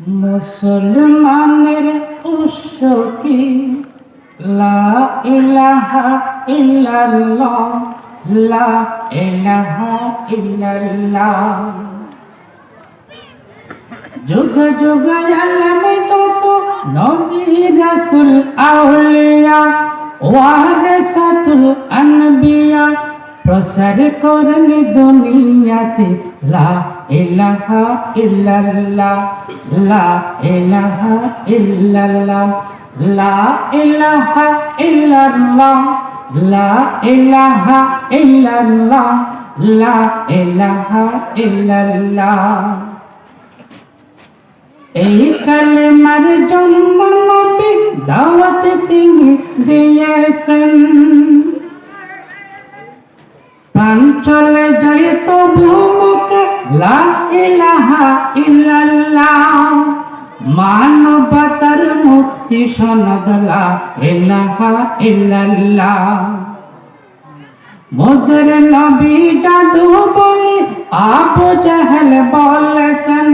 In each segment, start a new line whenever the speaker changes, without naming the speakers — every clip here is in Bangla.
মুসলমানের উৎস কি লা ইলাহা ইল্লাল্লাহ, লা ইলাহা ইল্লাল্লাহ। যুগ যুগ আলমে যত নবী রাসূল আউলিয়া, ওয়ারাসাতুল আনবিয়া প্রসার করনি দুনিয়াতে, লা ইলাহা ইল্লাল্লাহ, লা ইলাহা ইল্লাল্লাহ, লা ইলাহা ইল্লাল্লাহ, লা ইলাহা ইল্লাল্লাহ, লা ইলাহা ইল্লাল্লাহ। এই কালেমার জন্ম নবী দাওয়াত তিনি দিয়েছেন। প্রাণ চলে যায় তবু মুখে লা ইলাহা ইল্লাল্লাহ। মানবতার মুক্তি সনদ লা ইলাহা ইল্লাল্লাহ। মোদের নবী জাদু বলে আবু জাহেল বলেছেন,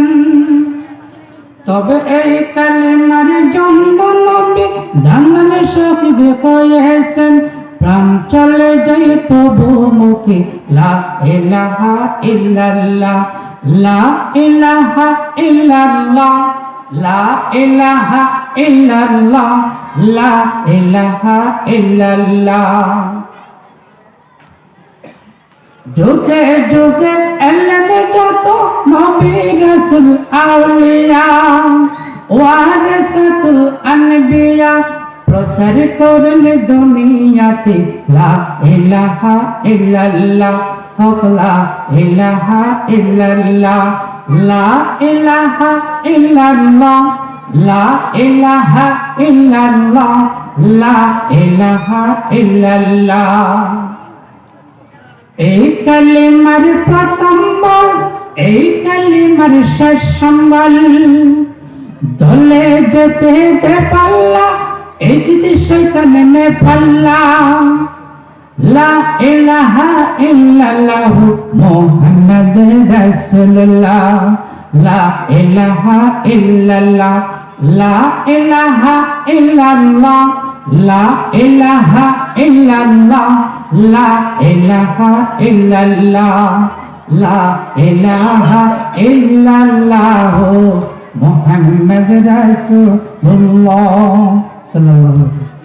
তবে এই কালেমার জন্ম নবী দাঙ্গল শহীদ হয়েছেন প্রাণ চলে যায় তবু মুখে, লা ইলাহা ইল্লাল্লাহ, লা ইলাহা ইল্লাল্লাহ, লা ইলাহা ইল্লাল্লাহ, লা ইলাহা ইল্লাল্লাহ। যুগে যুগে এলেন যত নবী রাসূল আউলিয়া, ওয়ারাসাতুল আনবিয়া প্রসার করলে দুনিয়াতে লা ইলাহা ইল্লাল্লাহ লা ইলাহা ইল্লাল্লাহ, লা ইলাহা ইল্লাল্লাহ, লা ইলাহা ইল্লাল্লাহ, লা ইলাহা ইল্লাল্লাহ। এই কালিমার প্রথম এই কালিমার শেষ সম্বল, দলে যেতে যে পাল্লা শৈতান নে পাল্লা। লা ইলাহা ইল্লাল্লাহ মুহাম্মদ রাসূলুল্লাহ। লা ইলাহা ইল্লাল্লাহ। লা ইলাহা ইল্লাল্লাহ। লা ইলাহা ইল্লাল্লাহ। লা ইলাহা ইল্লাল্লাহ। লা ইলাহা ইল্লাল্লাহ মুহাম্মদ রাসূলুল্লাহ। সাল্লাল্লাহু আলাইহি